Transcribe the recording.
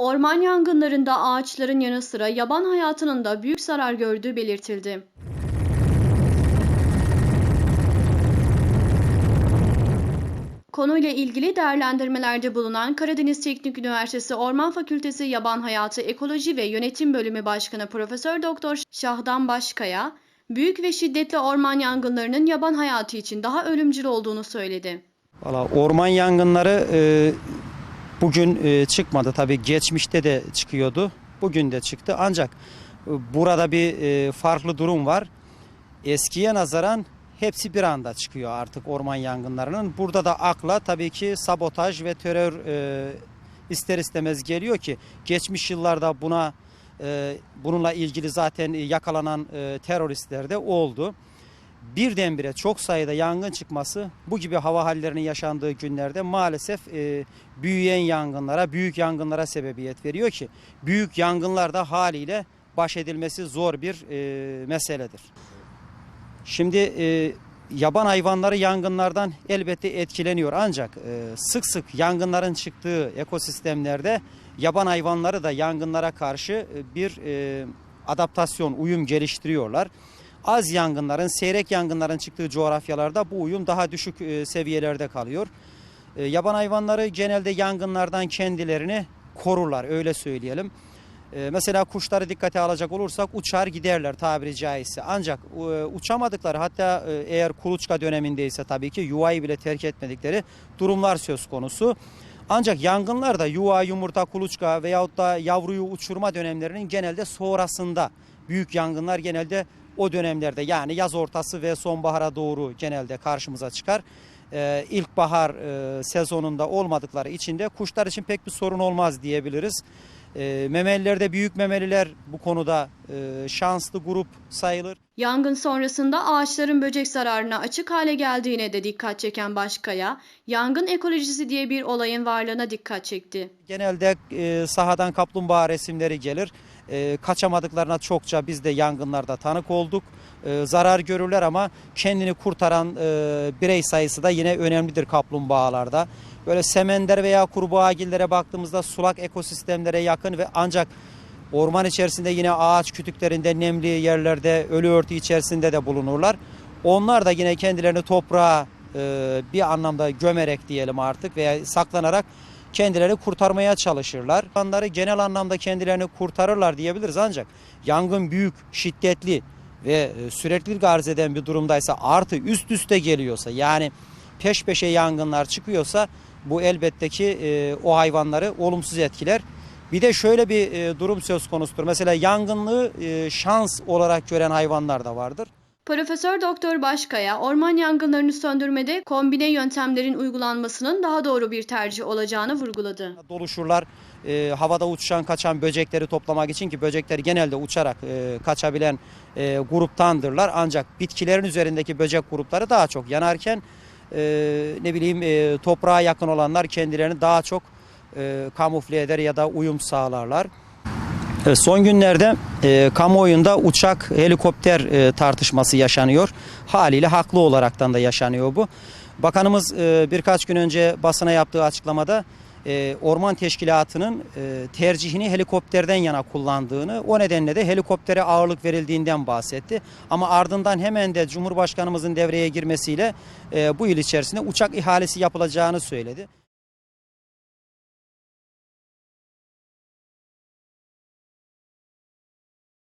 Orman yangınlarında ağaçların yanı sıra yaban hayatının da büyük zarar gördüğü belirtildi. Konuyla ilgili değerlendirmelerde bulunan Karadeniz Teknik Üniversitesi Orman Fakültesi Yaban Hayatı Ekoloji ve Yönetim Bölümü Başkanı Profesör Doktor Şahdan Başkaya, büyük ve şiddetli orman yangınlarının yaban hayatı için daha ölümcül olduğunu söyledi. Valla orman yangınları e, bugün e, çıkmadı. Tabii geçmişte de çıkıyordu. Bugün de çıktı. Ancak e, burada bir e, farklı durum var. Eskiye nazaran hepsi bir anda çıkıyor artık orman yangınlarının. Burada da akla tabii ki sabotaj ve terör e, ister istemez geliyor ki geçmiş yıllarda buna bununla ilgili zaten yakalanan e, teröristler de oldu birdenbire çok sayıda yangın çıkması bu gibi hava hallerinin yaşandığı günlerde maalesef e, büyüyen yangınlara, büyük yangınlara sebebiyet veriyor ki büyük yangınlar da haliyle baş edilmesi zor bir e, meseledir. Şimdi e, yaban hayvanları yangınlardan elbette etkileniyor ancak e, sık sık yangınların çıktığı ekosistemlerde yaban hayvanları da yangınlara karşı e, bir e, adaptasyon, uyum geliştiriyorlar az yangınların, seyrek yangınların çıktığı coğrafyalarda bu uyum daha düşük e, seviyelerde kalıyor. E, yaban hayvanları genelde yangınlardan kendilerini korurlar öyle söyleyelim. E, mesela kuşları dikkate alacak olursak uçar giderler tabiri caizse. Ancak uçamadıkları hatta eğer kuluçka dönemindeyse tabii ki yuvayı bile terk etmedikleri durumlar söz konusu. Ancak yangınlarda yuva, yumurta, kuluçka veyahut da yavruyu uçurma dönemlerinin genelde sonrasında büyük yangınlar genelde o dönemlerde yani yaz ortası ve sonbahara doğru genelde karşımıza çıkar. Ee, ilkbahar e, sezonunda olmadıkları için de kuşlar için pek bir sorun olmaz diyebiliriz. Ee, memelilerde büyük memeliler bu konuda e, şanslı grup sayılır. Yangın sonrasında ağaçların böcek zararına açık hale geldiğine de dikkat çeken Başkaya, yangın ekolojisi diye bir olayın varlığına dikkat çekti. Genelde e, sahadan kaplumbağa resimleri gelir. E, kaçamadıklarına çokça biz de yangınlarda tanık olduk. E, zarar görürler ama kendini kurtaran e, birey sayısı da yine önemlidir kaplumbağalarda. Böyle semender veya kurbağagillere baktığımızda sulak ekosistemlere yakın ve ancak orman içerisinde yine ağaç kütüklerinde nemli yerlerde ölü örtü içerisinde de bulunurlar. Onlar da yine kendilerini toprağa e, bir anlamda gömerek diyelim artık veya saklanarak kendilerini kurtarmaya çalışırlar. Onları genel anlamda kendilerini kurtarırlar diyebiliriz ancak yangın büyük, şiddetli ve e, sürekli arz eden bir durumdaysa artı üst üste geliyorsa yani peş peşe yangınlar çıkıyorsa bu elbette ki e, o hayvanları olumsuz etkiler. Bir de şöyle bir e, durum söz konusudur. Mesela yangınlığı e, şans olarak gören hayvanlar da vardır. Profesör Doktor Başkaya, orman yangınlarını söndürmede kombine yöntemlerin uygulanmasının daha doğru bir tercih olacağını vurguladı. Doluşurlar e, havada uçuşan kaçan böcekleri toplamak için ki böcekleri genelde uçarak e, kaçabilen e, gruptandırlar. Ancak bitkilerin üzerindeki böcek grupları daha çok yanarken e, ne bileyim e, toprağa yakın olanlar kendilerini daha çok e, kamufle eder ya da uyum sağlarlar. Evet, son günlerde e, kamuoyunda uçak helikopter e, tartışması yaşanıyor. Haliyle haklı olaraktan da yaşanıyor bu. Bakanımız e, birkaç gün önce basına yaptığı açıklamada e, orman teşkilatının e, tercihini helikopterden yana kullandığını o nedenle de helikoptere ağırlık verildiğinden bahsetti. Ama ardından hemen de Cumhurbaşkanımızın devreye girmesiyle e, bu yıl içerisinde uçak ihalesi yapılacağını söyledi.